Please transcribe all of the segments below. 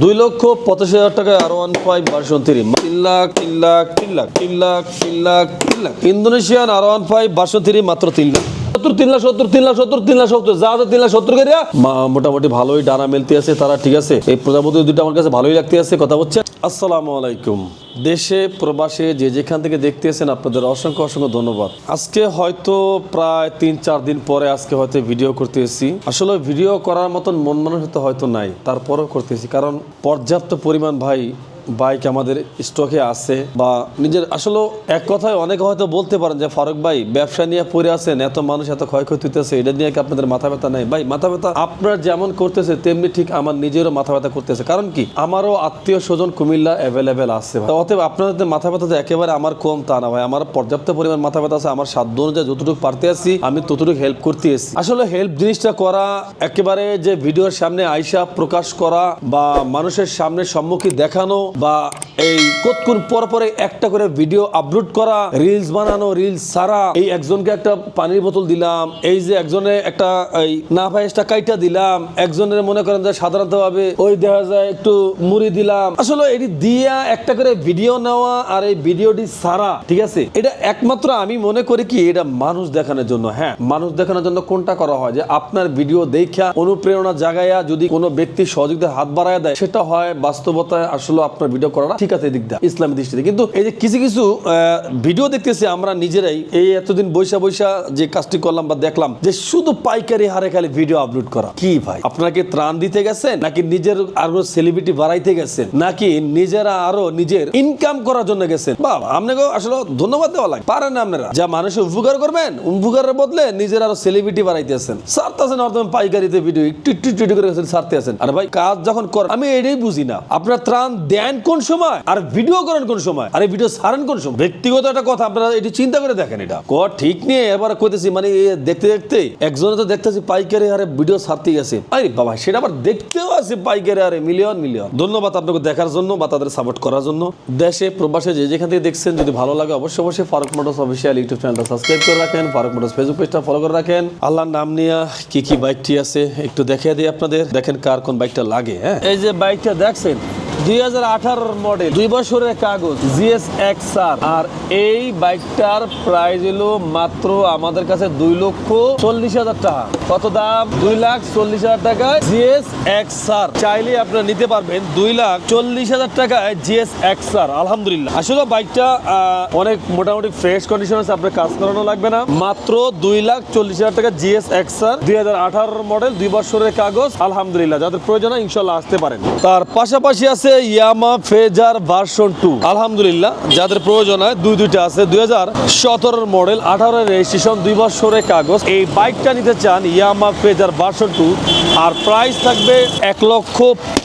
দুই লক্ষ পঁচাশি হাজার টাকায় R one five version three তিন লাখ তিন লাখ তিন লাখ তিন লাখ তিন লাখ তিন lakh. Indonesian R one five version three মাত্র তিন লাখ। সত্তর, তিন লাখ, সত্তর, তিন লাখ, সত্তর, তিন লাখ, সত্তর, যা তিন সত্তর মোটামুটি ভালোই মেলতে আছে তারা, ঠিক আছে? এই আমার কাছে ভালোই লাগতে আছে, কথা হচ্ছে আসসালামু আলাইকুম। দেশে, প্রবাসে যে যেখান থেকে দেখতেছেন আপনাদের অসংখ্য অসংখ্য ধন্যবাদ। আজকে হয়তো প্রায় তিন, চার দিন পরে আজকে হয়তো ভিডিও করতে এসেছি। আসলে ভিডিও করার মতন মন মানসিকতা হয়তো নাই, তারপরেও করতেছি কারণ পর্যাপ্ত পরিমাণ ভাই বাইক আমাদের স্টকে আছে বা নিজের আসলে এক কথায় অনেকে হয়তো বলতে পারেন যে ফারুক ভাই, ব্যবসা নিয়ে পড়ে আছেন, এত মানুষ এত ক্ষয়ক্ষতি হইতেছে, এটা নিয়ে কি আপনাদের মাথা ব্যথা নেই? ভাই, মাথা ব্যথা আপনার যেমন করতেছে, তেমনি ঠিক আমার নিজেরও মাথা ব্যথা করতেছে। কারণ কি? আমারও আত্মীয় স্বজন কুমিল্লা অ্যাভেলেবেল আছে অতএব আপনাদের মাথা ব্যথা যে একেবারে আমার কম তা না ভাই। আমার পর্যাপ্ত পরিমাণ মাথা ব্যথা আছে, আমার সাধ্য অনুযায়ী যতটুকু পারতে আছি, আমি ততটুকু হেল্প করতে এসেছি আসলে হেল্প জিনিসটা করা একেবারে যে ভিডিওর সামনে আইসা প্রকাশ করা বা মানুষের সামনে সম্মুখী দেখানো বা এই কতক্ষণ পর পরে একটা করে ভিডিও আপলোড করা রিলস বানানো রিলস সারা এই একজনকে একটা পানির বোতল দিলাম, এই যে একজনে একটা, এই না পায়েসটা কাইটা দিলাম, একজনের মনে করেন যে সাধারণত ভাবে ওই দেখা যায় একটু মুড়ি দিলাম। আসলে এটি দিয়া একটা করে ভিডিও নেওয়া আর এই ভিডিওটি সারা ঠিক আছে? এটা একমাত্র আমি মনে করি কি, এটা মানুষ দেখানোর জন্য হ্যাঁ? মানুষ দেখানোর জন্য কোনটা করা হয়? যে আপনার ভিডিও দেখা অনুপ্রেরণা জাগায়া যদি কোনো ব্যক্তি সহযোগিতা হাত বাড়ায় দেয়, সেটা হয় বাস্তবতায় আসলে আপনার ভিডিও করাটা ঠিক আছে এদিক দিয়ে, ইসলামী দৃষ্টিতে। কিন্তু এই যে কিছু কিছু ভিডিও দেখতেছি আমরা নিজেরাই, এই এতদিন বৈশা বৈশা যে কাজটি করলাম বা দেখলাম যে শুধু পাইকারি হারে খালি ভিডিও আপলোড করা। কি ভাই? আপনারা কি ত্রাণ দিতে গেছেন? নাকি নিজের আরও সেলিব্রিটি বাড়াইতে গেছেন? নাকি নিজেরা আরও নিজের ইনকাম করার জন্য গেছেন? বাবা আপনাকে আসলে ধন্যবাদ দেওয়া লাগে। পারেন না আপনারা। যা মানুষের উপকার করবেন, উপকারের বদলে নিজের আরও সেলিব্রিটি বাড়াইতেছেন সারতেছেন অর্থ পাইকারিতে ভিডিও একটু একটু একটু করে সারতে আছেন। আর ভাই, কাজ যখন করেন আমি এটাই বুঝি না। আপনারা ত্রাণ দেন কোন সময়? আর ভিডিও করেন কোন সময়? আর এই ভিডিও ছাড়েন কোন সময়? ব্যক্তিগত একটা কথা, আপনারা এটি চিন্তা করে দেখেন এটা। ক, ঠিক নিয়ে এবার কইতেছি মানে দেখতে দেখতে একজনে তো দেখতেছি পাইকারি হারে ভিডিও ছাড়তে গেছে আরে বাবা, সেটা আবার দেখতেও আছে পাইকারি হারে মিলিয়ন মিলিয়ন ধন্যবাদ আপনাকে দেখার জন্য বা তাদের সাপোর্ট করার জন্য। দেশে, প্রবাসে যে যেখান থেকে দেখছেন, যদি ভালো লাগে অবশ্যই অবশ্যই ফারুক মোটরস অফিসিয়াল ইউটিউব চ্যানেলটা সাবস্ক্রাইব করে রাখেন, ফারুক মোটরস ফেসবুক পেজটা ফলো করে রাখেন। আল্লাহর নাম নিয়ে কি কি বাইকটি আছে, একটু দেখিয়ে দিই আপনাদের। দেখেন কার কোন বাইকটা লাগে হ্যাঁ? এই যে বাইকটা দেখছেন দুই হাজার মডেল দুই বছরের কাগজ জিএস এক্স আর আর এই বাইকটার প্রাইস হলো মাত্র আমাদের কাছে দুই লক্ষ চল্লিশ হাজার টাকা। কত দাম? দুই লাখ চল্লিশ হাজার টাকায় জিএস এক্স আর চাইলে আপনারা নিতে পারবেন দুই লাখ চল্লিশ হাজার টাকায় জিএস এক্স আর আলহামদুলিল্লাহ। আসলে বাইকটা অনেক মোটামুটি ফ্রেশ কন্ডিশন আছে, আপনার কাজ করানো লাগবে না। মাত্র দুই লাখ চল্লিশ হাজার টাকা জিএস এক্স আর দুই হাজার মডেল দুই বছরের কাগজ। আলহামদুলিল্লাহ, যাদের প্রয়োজন ইনশাল্লাহ আসতে পারেন। তার পাশাপাশি আছে ইয়ামা ফেজার ভার্সন টু আলহামদুলিল্লাহ, যাদের প্রয়োজন হয়, দুই দুইটা আছে। দুই হাজার সতেরোর মডেল আঠারো রেজিস্ট্রেশন দুই বছরের কাগজ। এই বাইকটা নিতে চান ইয়ামা ফেজার ভার্সন টু আর প্রাইস থাকবে এক লক্ষ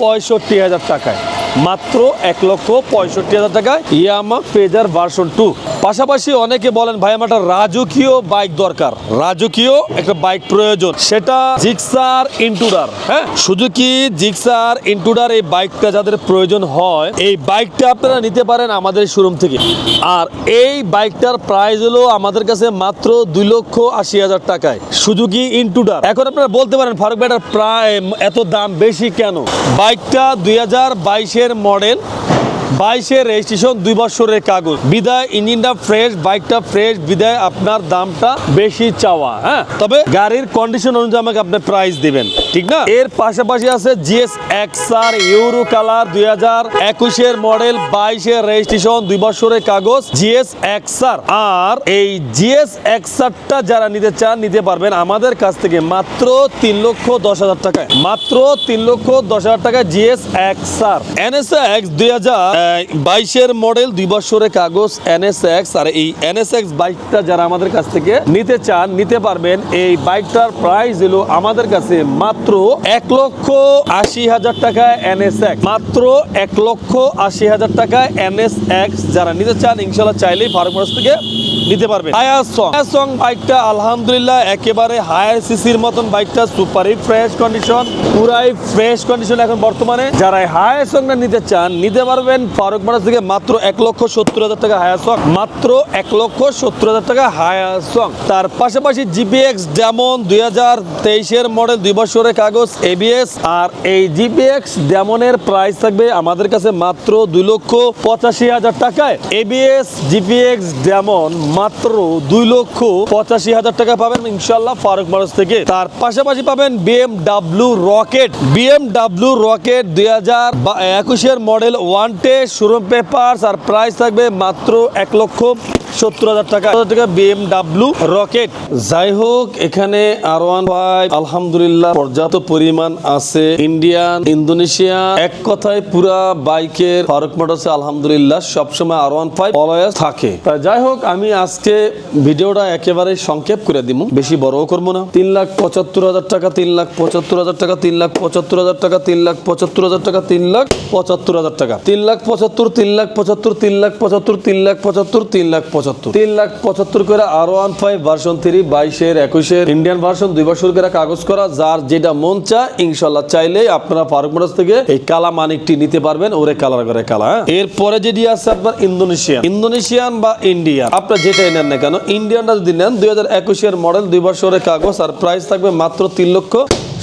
পঁয়ষট্টি হাজার টাকায়। মাত্র এক লক্ষ পঁয়ষট্টি হাজার টাকায় ইয়ামা ফেজার ভার্সন টু পাশাপাশি অনেকে বলেন, ভাই, আমার একটা রাজকীয় বাইক দরকার। রাজকীয় একটা বাইক প্রয়োজন। সেটা জিক্সার ইন্টুডার হ্যাঁ? সুজুকি জিক্সার ইন্টুডার এই বাইকটা যাদের প্রয়োজন হয়, এই বাইকটা আপনারা নিতে পারেন আমাদের শোরুম থেকে। আর এই বাইকটার প্রাইস হলো আমাদের কাছে মাত্র দুই লক্ষ আশি হাজার টাকায়। সুজুকি ইন্টুডার এখন আপনারা বলতে পারেন, ফারুক ভাইটার প্রায় এত দাম বেশি কেন? বাইকটা দুই হাজার বাইশের মডেল বাইশের রেজিস্ট্রেশন দুই বছরের কাগজ। বিদায়, ইঞ্জিনটা ফ্রেশ বাইকটা ফ্রেশ বিদায়, আপনার দামটা বেশি চাওয়া হ্যাঁ? তবে গাড়ির কন্ডিশন অনুযায়ী আমাকে আপনি প্রাইস দিবেন, ঠিক না? এর পাশাপাশি আছে জিএস এক্সআর ইউরো কালার দুই হাজার একুশের মডেল বাইশের রেজিস্ট্রেশন দুই বছরের কাগজ জিএস এক্সআর আর আর এই জিএস এক্সআরটা যারা নিতে চান, নিতে পারবেন আমাদের কাছ থেকে মাত্র তিন লক্ষ দশ হাজার টাকায়। মাত্র তিন লক্ষ দশ হাজার টাকা জিএস এক্সআর এনএসএক্স দুই হাজার বাইশের মডেল, দুই বছরের কাগজ, এনএসএক্স। আর এই এনএসএক্স বাইকটা যারা আমাদের কাছ থেকে নিতে চান, নিতে পারবেন। এই বাইকটার প্রাইস হলো আমাদের কাছে মাত্র এক লক্ষ আশি হাজার টাকা এনএসএক্স। মাত্র এক লক্ষ আশি হাজার টাকা এনএসএক্স। যারা নিতে চান ইনশাল্লাহ চাইলেই ফারুক থেকে নিতে পারবেন। হায়ার সং সং বাইকটা, আলহামদুলিল্লাহ, একেবারে হায়ার সিসির মতন বাইকটা সুপারই ফ্রেশ কন্ডিশন পুরাই ফ্রেশ কন্ডিশন এখন বর্তমানে। যারা হায়ার সংটা নিতে চান, নিতে পারবেন ফারুক মারাজ থেকে মাত্র এক লক্ষ সত্তর হাজার টাকা হায়ার সং মাত্র এক লক্ষ সত্তর হাজার টাকা হায়ার সং তার পাশাপাশি জিপিএক্স যেমন দুই হাজার তেইশের মডেল দুই বছরের কাগজ এবিএস আর এই জিপিএক্স ডেমনের প্রাইস থাকবে আমাদের কাছে মাত্র দুই লক্ষ পঁচাশি হাজার টাকায়। এবিএস জিপিএক্স ডেমন মাত্র দুই লক্ষ পঁচাশি হাজার টাকা পাবেন ইনশাল্লাহ ফারুক মারস থেকে। তার পাশাপাশি পাবেন বিএমডাব্লিউ রকেট বিএমডাব্লিউ রকেট দুই হাজার একুশের model one test showroom papers আর প্রাইস থাকবে মাত্র এক লক্ষ সত্তর হাজার টাকা। টাকা বিএমডাব্লিউ রকেট যাই হোক, এখানে আর ওয়ান ফাইভ আলহামদুলিল্লাহ, পর্যাপ্ত পরিমাণ আছে। ইন্ডিয়ান ইন্দোনেশিয়া এক কথায় পুরা বাইকের ফারুক মোটরসে আলহামদুলিল্লাহ সবসময় আর ওয়ান ফাইভ অলওয়েজ থাকে যাই হোক, আমি আজকে ভিডিওটা একেবারে সংক্ষেপ করে দিব। বেশি বড়ও করব না। তিন লাখ পঁচাত্তর হাজার টাকা, তিন লাখ পঁচাত্তর হাজার টাকা, তিন লাখ পঁচাত্তর হাজার টাকা, তিন লাখ পঁচাত্তর হাজার টাকা, তিন লাখ পঁচাত্তর হাজার টাকা। তিন লাখ পঁচাত্তর, তিন লাখ পঁচাত্তর, তিন লাখ পঁচাত্তর, তিন লাখ পঁচাত্তর, তিন লাখ পঁচাত্তর তিন লাখ পঁচাত্তর করে R one five version three বাইশের, একুশের ইন্ডিয়ান ভার্সন দুই বছর করে কাগজ করা, যার যেটা মন চায় ইনশাল্লাহ চাইলেই আপনারা ফারুক মোটরস থেকে এই কালা মানিকটি নিতে পারবেন, ওরে কালার করে কালা হ্যাঁ? এরপরে যেটি আছে আপনার ইন্দোনেশিয়ান ইন্দোনেশিয়ান বা ইন্ডিয়ান আপনার যেটাই নেন না কেন ইন্ডিয়ানটা যদি নেন, দুই হাজার একুশের মডেল দুই বছরের কাগজ, আর প্রাইস থাকবে মাত্র তিন লক্ষ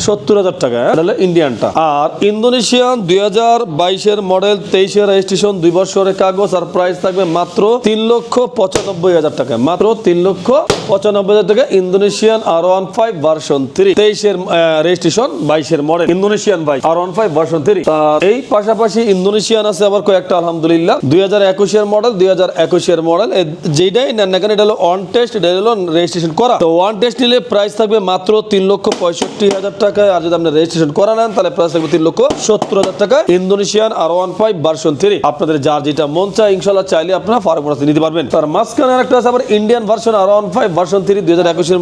সত্তর হাজার টাকা হ্যাঁ? এটা হলো ইন্ডিয়ানটা আর ইন্দোনেশিয়ান দুই হাজার বাইশের মডেল তেইশের রেজিস্ট্রেশন দুই বছরের কাগজ আর প্রাইস থাকবে মাত্র তিন লক্ষ পঁচানব্বই হাজার টাকা মাত্র তিন লক্ষ পঁচানব্বই হাজার টাকা Indonesian R one five version three তেইশের রেজিস্ট্রেশন বাইশের model Indonesian bike R one five version three এই পাশাপাশি ইন্দোনেশিয়ান আছে আবার কয়েকটা আলহামদুলিল্লাহ। দুই হাজার একুশের মডেল দুই হাজার একুশের মডেল যেটাই নেন না কেন এটা হলো অন টেস্ট এটা হলো রেজিস্ট্রেশন করা। তো ওয়ান টেস্ট নিলে প্রাইস থাকবে মাত্র তিন লক্ষ পঁয়ষট্টি হাজার টাকায় আর যদি আপনি রেজিস্ট্রেশন করা নেন, তাহলে প্রাইস থাকবে তিন লক্ষ সত্তর হাজার টাকা Indonesian R one five version three আপনাদের যার যেটা মন চায় ইনশাল্লাহ চাইলে আপনারা ফার্ম নিতে পারবেন। তার মাঝখানে একটা আছে আবার Indian version R one five version three দুই হাজার একুশের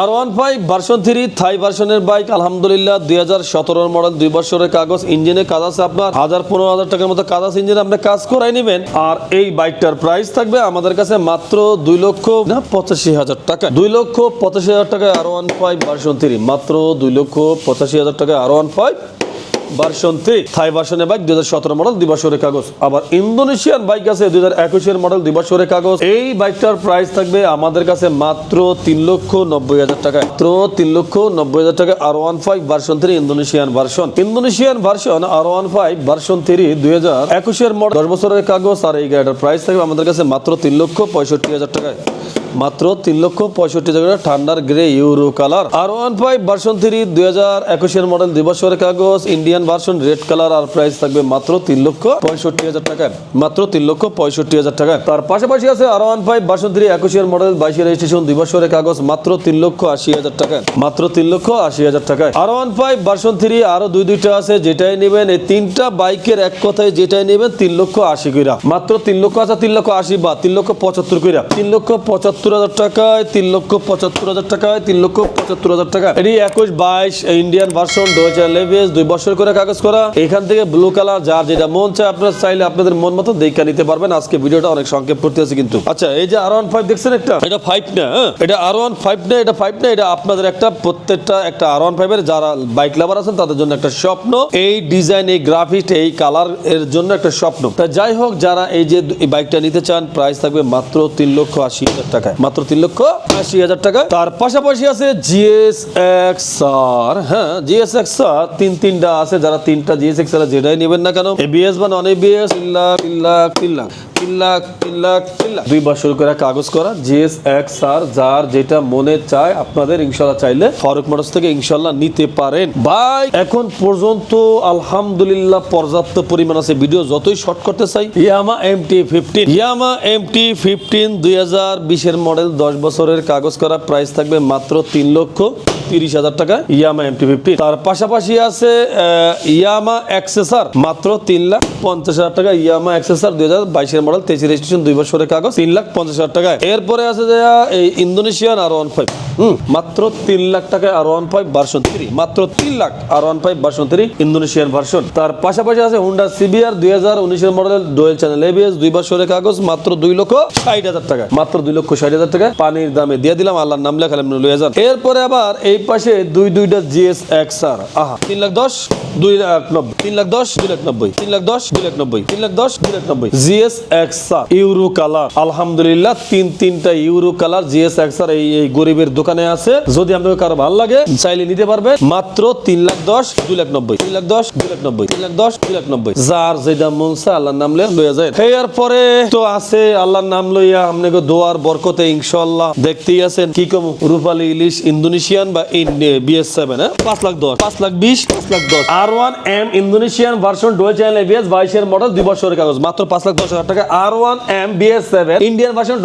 R one five version three Thai ভার্সনের বাইক আলহামদুলিল্লাহ দুই হাজার সতেরোর মডেল দুই বছরের কাগজ ইঞ্জিনে কাজ আছে আপনার। হাজার পনেরো হাজার টাকার মতো কাজ আছে ইঞ্জিনে আপনি কাজ করাই নেবেন। আর এই বাইকটার প্রাইস থাকবে আমাদের কাছে মাত্র দুই লক্ষ পঁচাশি হাজার টাকা। দুই লক্ষ পঁচাশি হাজার টাকা R one five version three মাত্র দুই লক্ষ পঁচাশি হাজার টাকায় R one five version three Thai ভার্সনের বাইক দুই হাজার সতেরো মডেল দুই বছরের কাগজ। আবার ইন্দোনেশিয়ান বাইক আছে, দুই হাজার একুশের মডেল দুই বছরের কাগজ। এই বাইকটার প্রাইস থাকবে আমাদের কাছে মাত্র তিন লক্ষ নব্বই হাজার টাকা। মাত্র তিন লক্ষ নব্বই হাজার টাকা R one five version three Indonesian version Indonesian version R one five version three দুই হাজার একুশের মডেল দশ বছরের কাগজ। আর এই গাড়িটার প্রাইস থাকবে আমাদের কাছে মাত্র তিন লক্ষ পঁয়ষট্টি হাজার টাকায়। মাত্র তিন লক্ষ পঁয়ষট্টি টাকা ঠান্ডার grey euro colour R one five version three দুই হাজার একুশের মডেল দুই বছরের কাগজ ইন্ডিয়ান ভার্সন রেড কালার আর প্রাইস থাকবে মাত্র তিন লক্ষ পঁয়ষট্টি হাজার টাকায় মাত্র তিন লক্ষ পঁয়ষট্টি হাজার টাকায় তার পাশাপাশি আছে R one five version three একুশের মডেল বাইশের রেজিস্ট্রেশন দুই বছরের কাগজ, মাত্র তিন লক্ষ আশি হাজার টাকায় মাত্র তিন লক্ষ আশি হাজার টাকায় R one five version three আরও দুই দুইটা আছে, যেটাই নেবেন, এই তিনটা বাইকের এক কথায় যেটাই নেবেন, তিন লক্ষ আশি কইরা। মাত্র তিন লক্ষ আছে তিন লক্ষ আশি বা তিন লক্ষ পঁচাত্তর কইরা। তিন লক্ষ পঁচাত্তর হাজার টাকায় তিন লক্ষ পঁচাত্তর হাজার টাকায়, তিন লক্ষ পঁচাত্তর হাজার টাকা। এটি একুশ বাইশ ইন্ডিয়ান ভার্সন দুই হাজার লেভেজ দুই বছর করে কাগজ করা। এখান থেকে ব্লু কালার যার যেটা মন চায় আপনারা চাইলে আপনাদের মন মতো দেখা নিতে পারবেন। আজকে ভিডিওটা অনেক সংক্ষেপ করতে আছে কিন্তু। আচ্ছা এই যে আর ওয়ান ফাইভ দেখছেন একটা? এটা ফাইভ না হ্যাঁ? এটা আর ওয়ান ফাইভ না, এটা ফাইভ না, এটা আপনাদের একটা প্রত্যেকটা একটা আর ওয়ান ফাইভের যারা বাইক লাভার আছেন, তাদের জন্য একটা স্বপ্ন। এই ডিজাইন এই গ্রাফিক্স এই কালারের জন্য একটা স্বপ্ন। তা যাই হোক, যারা এই যে বাইকটা নিতে চান প্রাইস থাকবে মাত্র তিন লক্ষ আশি হাজার টাকায়। মাত্র তিন লক্ষ আশি হাজার টাকা। তার পাশাপাশি আছে জিএস এক্স আর হ্যাঁ জিএস এক্স আর তিন তিনটা আছে, যারা তিনটা জিএস এক্স আর যেটাই নেবেন না কেন? এবিএস বা নন এবিএস তিন লাখ তিন লাখ তিন লাখ। করে কাগজ করা, জিএস এক্স আর যার যেটা মনে চায় আপনাদের ইনশাল্লাহ চাইলে ফারুক থেকে ইনশাল্লাহ নিতে পারেন। ভাই, এখন পর্যন্ত আলহামদুলিল্লাহ পর্যাপ্ত পরিমাণ আছে ভিডিও যতই শর্ট করতে চাই। Yamaha M T fifteen Yamaha M T fifteen দুই হাজার বিশের মডেল দশ বছরের কাগজ করা প্রাইস থাকবে মাত্র তিন লক্ষ তিরিশ হাজার টাকা ইয়ামা এম টি ফিফটি তার পাশাপাশি আছে ইয়ামা এক্সেসার মাত্র তিন লাখ পঞ্চাশ হাজার টাকা ইয়ামা এক্সেসার দুই হাজার বাইশের মডেল মডেল তেইশ রেজিস্ট্রেশন দুই বছরের কাগজ, তিন লাখ পঞ্চাশ হাজার টাকায়। এরপরে আছে এই ইন্দোনেশিয়ান আর ওয়ান ফাইভ। মাত্র তিন লাখ টাকায় R one five version three মাত্র তিন lakh R one five version three Indonesian version তার পাশাপাশি আছে হুন্ডা সিবিআর দুই হাজার উনিশের মডেল ডোয়েল চ্যানেল এবিএস দুই বছরের কাগজ, মাত্র দুই লক্ষ ষাট হাজার টাকা মাত্র দুই লক্ষ ষাট হাজার টাকা পানির দামে দিয়ে দিলাম, আল্লাহর নাম লেখালাম লয়ে যান এরপরে আবার এই পাশে দুই দুইটা জিএস এক্স আর আহা, তিন লাখ দশ, দুই লাখ নব্বই। তিন লাখ দশ, দুই লাখ নব্বই। তিন লাখ দশ, দুই লাখ নব্বই। তিন লাখ দশ, দুই লাখ নব্বই। GS X R euro colour আলহামদুলিল্লাহ, তিন, তিনটা euro colour GS X R এই এই গরিবের দোকানে আছে। যদি আপনাদের কারও ভালো লাগে, চাইলে নিতে পারবে। মাত্র তিন লাখ দশ, দুই লাখ নব্বই। তিন লাখ দশ, দুই লাখ নব্বই। তিন লাখ দশ, দুই লাখ নব্বই। যার যেটা মন চায়, আল্লাহর নাম লইয়া লইয়া যায়। এর পরে তো আছে আল্লাহর নাম লইয়া, আপনাকে দোয়ার বরকতে ইনশাল্লাহ দেখতেই আছেন, কি কম? রূপালী ইলিশ, ইন্দোনেশিয়ান বা বিএস সেভেন পাঁচ লাখ দশ, পাঁচ লাখ বিশ, পাঁচ লাখ দশ। R one M Indonesian version dual channel ABS বাইশের মডেল দুই বছরের কাগজ। মাত্র পাঁচ লাখ দশ হাজার টাকা R one M BS seven Indian version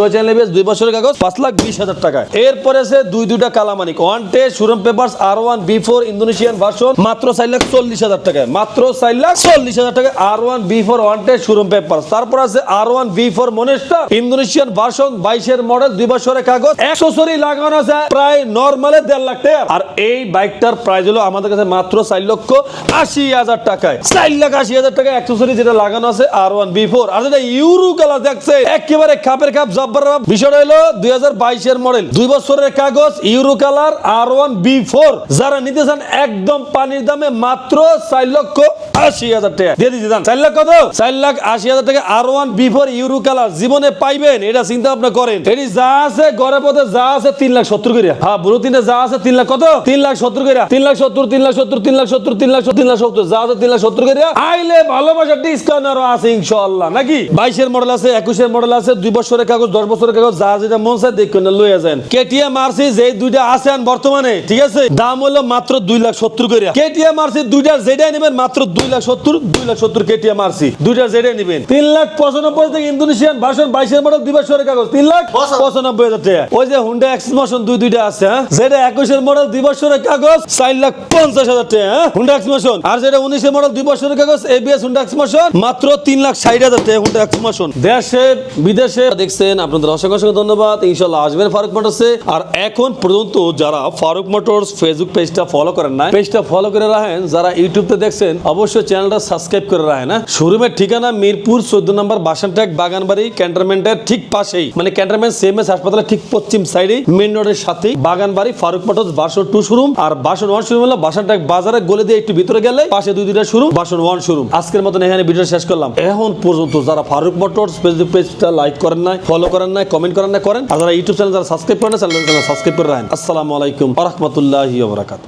দুই বছরের কাগজ, পাঁচ লাখ বিশ হাজার টাকা এরপরে আছে দুই দুইটা কালামানিক। ওয়ান টে সুরম R one B four Indonesian version মাত্র চার লাখ চল্লিশ হাজার টাকা মাত্র চার লাখ চল্লিশ হাজার টাকা আর ওয়ান বি ফোর ওয়ান টে সুরম তারপর আছে R one B four monster Indonesian version বাইশের মডেল দুই বছরের কাগজ। একশো সরি লাগানো আছে প্রায় নর্মালে দেড় লাখ টাকা আর এই বাইকটার প্রাইস হলো আমাদের কাছে মাত্র চার লক্ষ আশি হাজার টাকায়। চার লাখ আশি হাজার টাকা অ্যাক্সেসরি যেটা লাগানো আছে আর ওয়ান বি ফোর আর যেটা ইউরো কালার দেখছে। একেবারে খাপের খাপ জব্বার বাপ বিষয়টা হলো দুই হাজার বাইশের মডেল। দুই বছরের কাগজ, euro colour, R one, B four. যারা নিতে চান একদম পানির দামে মাত্র চার লক্ষ আশি হাজার টাকা। দিয়ে দিচ্ছি দাম চার চার লাখ আশি হাজার টাকা R one, B four euro colour. জীবনে পাইবেন, এটা চিন্তা ভাবনা করেন। এটি যা আছে ঘরে পথে, যা আছে তিন লাখ সত্তর করিয়া হ্যাঁ বুড়ো তিনে যা আছে তিন লাখ কত? তিন লাখ সত্তর করিয়া তিন লাখ সত্তর, তিন লাখ সত্তর, তিন লাখ সত্তর, তিন লাখ তিন লাখ সত্তর, যা আছে তিন লাখ সত্তর করিয়া আইলে ভালোবাসার ডিসকাউন্ট আরও আছে ইনশাআল্লাহ, নাকি? বাইশের মডেল আছে একুশের মডেল আছে দুই বছরের কাগজ দশ বছরের কাগজ যা যেটা মন চায় দেখুন লইয়া যান। কেটিএম আরসি যে দুইটা আছে আন বর্তমানে ঠিক আছে? দাম হলো মাত্র দুই লাখ সত্তর করিয়া কেটিএম আরসি দুইটা যেটাই নেবেন মাত্র দুই লাখ সত্তর দুই লাখ সত্তর কেটিএম আরসি দুইটা যেটাই নেবেন। তিন লাখ পঁচানব্বই থেকে ইন্দোনেশিয়ান ভার্সন বাইশের মডেল দুই বছরের কাগজ। তিন লাখ পঁচানব্বই। হাজার টাকা। ওই যে হুন্ডা এক্সমোশন দুই দুইটা আছে হ্যাঁ? যেটা একুশের মডেল দুই বছরের কাগজ চার লাখ পঞ্চাশ হাজার টাকা হ্যাঁ? হুন্ডা এক্সমোশন আর যেটা উনিশের মডেল দুই বছরের কাগজ এবিএস হুন্ডা এক্সমোশন মাত্র তিন লাখ ষাট হাজার টাকা হুন্ডা এক্সমোশন দেশে, বিদেশে দেখছেন আপনাদের অসংখ্য অসংখ্য ধন্যবাদ। ইনশাল্লাহ আসবেন ফারুক মোটরসে। আর এখন পর্যন্ত যারা ফারুক মোটরস ফেসবুক পেজটা ফলো করেন না পেজটা ফলো করে রাখেন। যারা ইউটিউবতে দেখছেন, অবশ্যই চ্যানেলটা সাবস্ক্রাইব করে রাখেন হ্যাঁ? শোরুমের ঠিকানা মিরপুর চোদ্দ নম্বর বাসানট্যাক বাগানবাড়ি, ক্যান্টনমেন্টের ঠিক পাশেই। মানে ক্যান্টনমেন্ট সিএমএস হাসপাতালের ঠিক পশ্চিম সাইডে মেন রোডের সাথেই বাগানবাড়ি Farooq motors Basan two showroom. আর বাসন ওয়ান শোরুম হলো বাসানট্যাক বাজারে গলে দিয়ে একটু ভিতরে গেলে পাশে দুই দুইটা শোরুম, বাসন ওয়ান শোরুম। আজকের মতন এখানে ভিডিও শেষ করলাম। এখন পর্যন্ত যারা ফারুক মোটরস ফেসবুক পেজটা লাইক করেন নাই ফলো করেন নাই কমেন্ট করেন না করেন। আর যারা ইউটিউব চ্যানেল যারা সাবস্ক্রাইব করেন না চ্যানেল সাবস্ক্রাইব করে রাখেন। আসসালামু আলাইকুম রহমতুল্লাহি ওবরাকাত